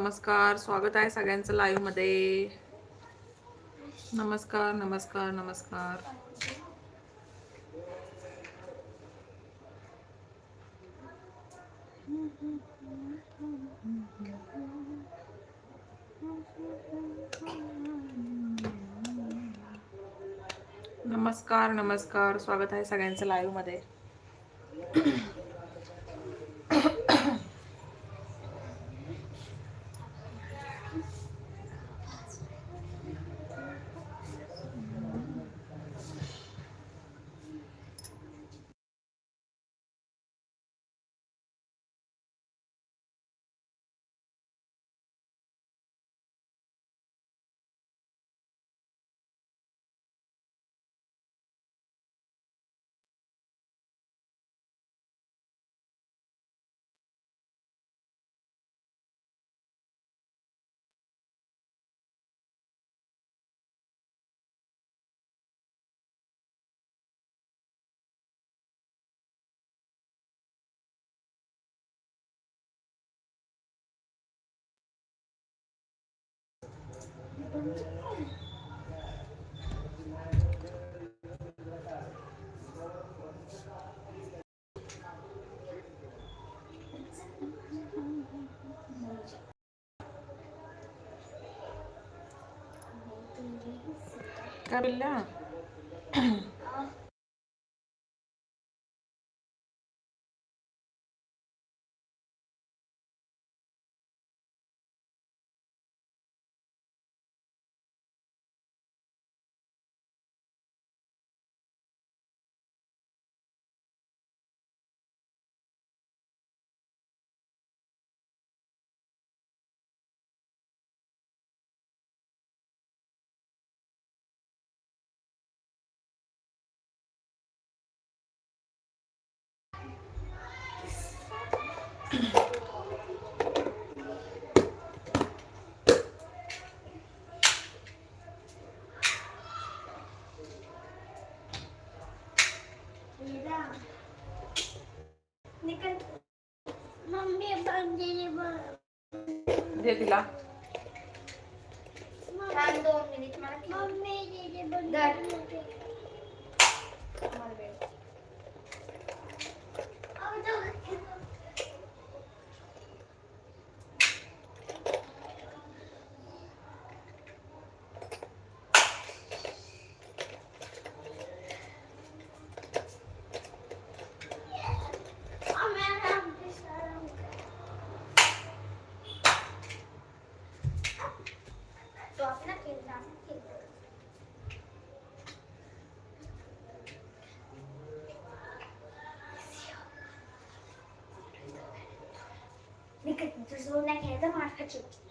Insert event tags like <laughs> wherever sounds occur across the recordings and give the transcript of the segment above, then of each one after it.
नमस्कार स्वागत आहे सगळ्यांचं लाईव्हमध्ये. नमस्कार नमस्कार नमस्कार. नमस्कार नमस्कार. स्वागत आहे सगळ्यांचं लाईव्हमध्ये. काय तिला थांब दोन मिनिट मला मम्मी दीदी बंदली तो अपना खेल रहा है खेल रहा है। निकल तुझं जोर नाही घ्यायचा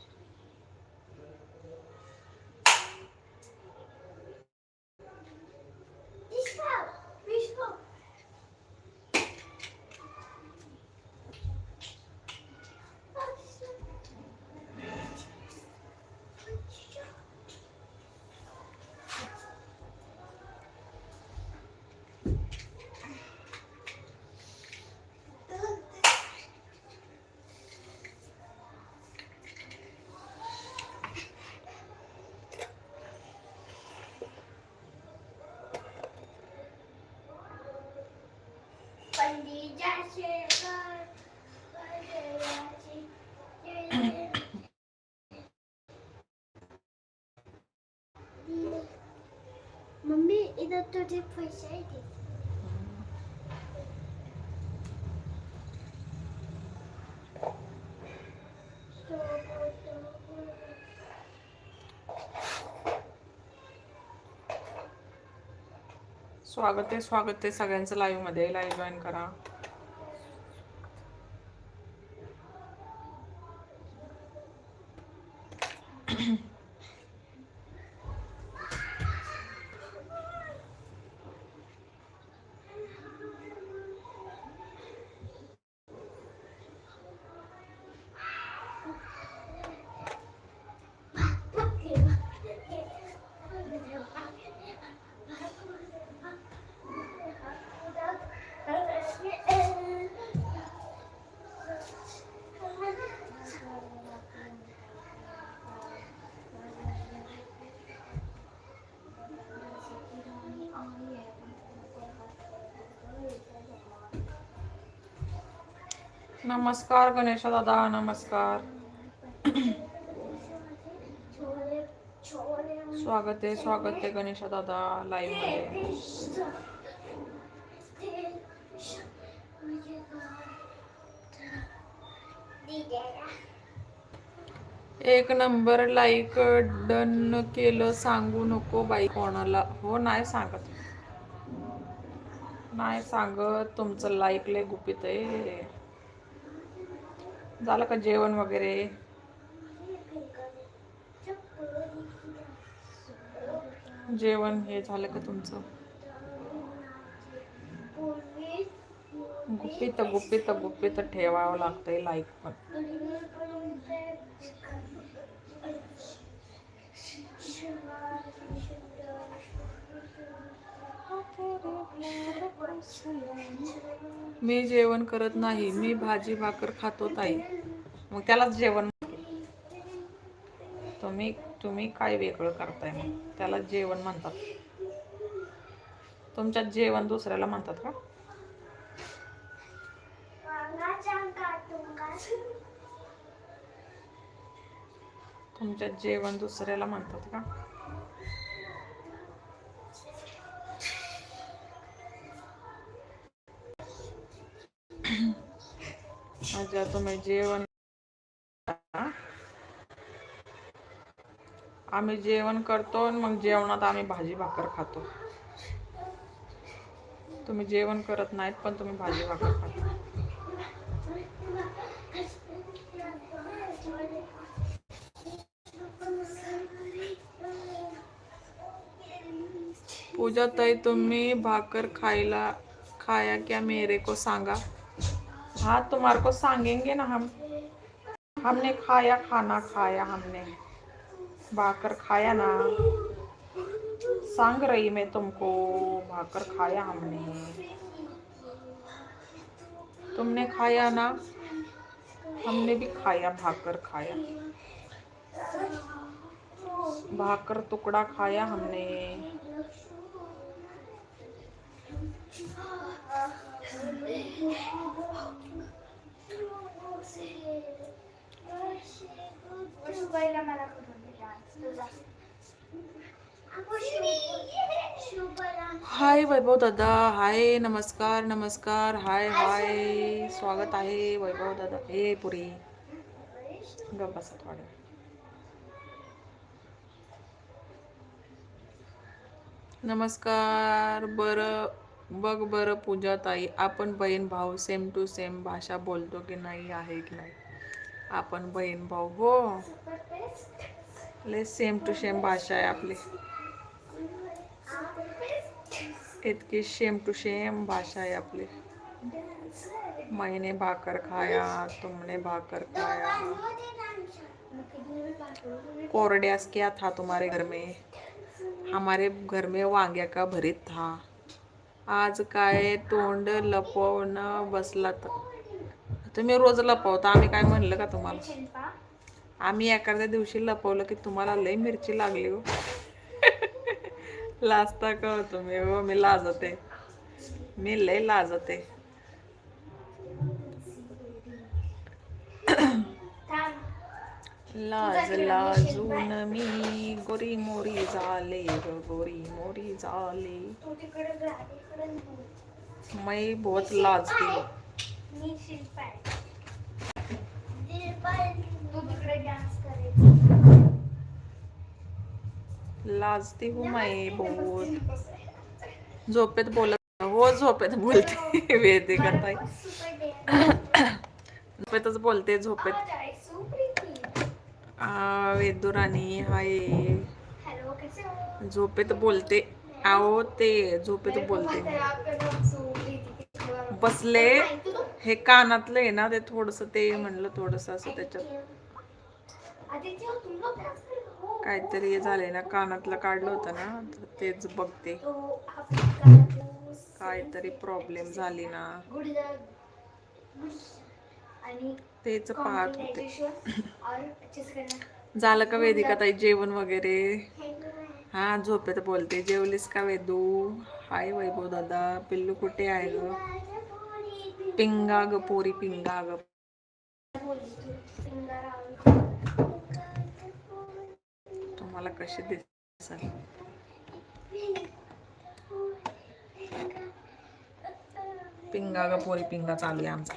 मम्मी इधर तुझे पैसे आहे स्वागत आहे स्वागत आहे सगळ्यांचं लाईव्हमध्ये. लाईव्ह जॉईन करा. नमस्कार गणेश दादा नमस्कार. स्वागत आहे स्वागत आहे गणेश दादा लाईव्हमध्ये. एक नंबर लाईक डन केलं सांगू नको बाई कोणाला. हो नाही सांगत. नाही सांगत तुमचं लाईक लय गुपित आहे. झालं का जेवण वगैरे? जेवण हे झालं का तुमचं? गुपित गुपित गुपित ठेवावं लागतंय लाईक पण. मी जेवण करत नाही मी भाजी भाकर खातो ताई. मग त्यालाच जेवण तुम्ही तुम्ही काय वेगळं करताय मग? त्याला जेवण म्हणतात. तुमच्यात जेवण दुसऱ्याला म्हणतात का? तुमच्यात जेवण दुसऱ्याला म्हणतात का? अच्छा तुम्ही जेवण आम्ही जेवण करतो आणि मग जेवणात आम्ही भाजी भाकर खातो तुम्ही जेवण करत नाहीत पण तुम्ही भाजी भाकर खाता पूजा ताई तुम्ही भाकर खायला खाया क्या मेरे को सांगा हाँ तुम्हारे को सांगेंगे ना हम? हमने खाया, खाना खाया हमने। भाकर खाया ना। सांग रही मैं तुमको, भाकर खाया हमने। तुमने खाया ना? हमने भी खाया, भाकर खाया। भाकर टुकड़ा खाया हमने। मला करून तुझा. हाय वैभव दादा हाय नमस्कार नमस्कार हाय हाय स्वागत आहे वैभव दादा हे पुरी बसा. नमस्कार बरं बघ बरं पूजा ताई आपण बहीण भाऊ सेम टू सेम भाषा बोलतो की नाही आहे की नाही आपण बहीण भाऊ हो. ले सेम टू सेम भाषा आहे आपली. इतकी सेम टू सेम भाषा आहे आपली. मैंने भाकर खाया तुमने भाकर खाया. कोरड्यास क्या था तुम्हारे घर में. हमारे घर में वांग्या का भरीत था. आज काय तोंड लपवणं बसला तर तुम्ही रोज लपवता. आम्ही काय म्हणलं का तुम्हाला? आम्ही एखाद्या दिवशी लपवलं की तुम्हाला लय मिरची लागली हो. <laughs> लाजता का हो तुम्ही? हो मी लाजते. मी लय लाजते. <coughs> लाज लाजून मी गोरी मोरी झाले गोरी मोरी झाले. मैं बहुत लाजती. हूँ मी शिल्पा. तू तिकडे डान्स करायचं. लाजती हूँ मैं बहुत झोपेत बोलत हो झोपेत बोलते. <laughs> वेदिका ताई <coughs> झोपेतच बोलते झोपेत. आ, वेदू राणी हाय झोपेत बोलते. आहो ते झोपेत बोलते. बसले. हे कानातलं आहे ना ते थोडस ते म्हणलं थोडस असं त्याच्यात. काहीतरी हे झालंय ना कानातलं काढलं होतं ना तर तेच बघते. काहीतरी प्रॉब्लेम झाली ना. तेच पाहत होते. झालं का वेदिका ताई जेवण वगैरे? हा झोपेत बोलते. जेवलीस का वेदू? हाय वैभव दादा पिल्लू कुठे आहे ग? पिंगा ग पोरी पिंगा ग तुम्हाला कशी दिसेल? पिंगा ग पोरी पिंगा चालू आहे आमचा.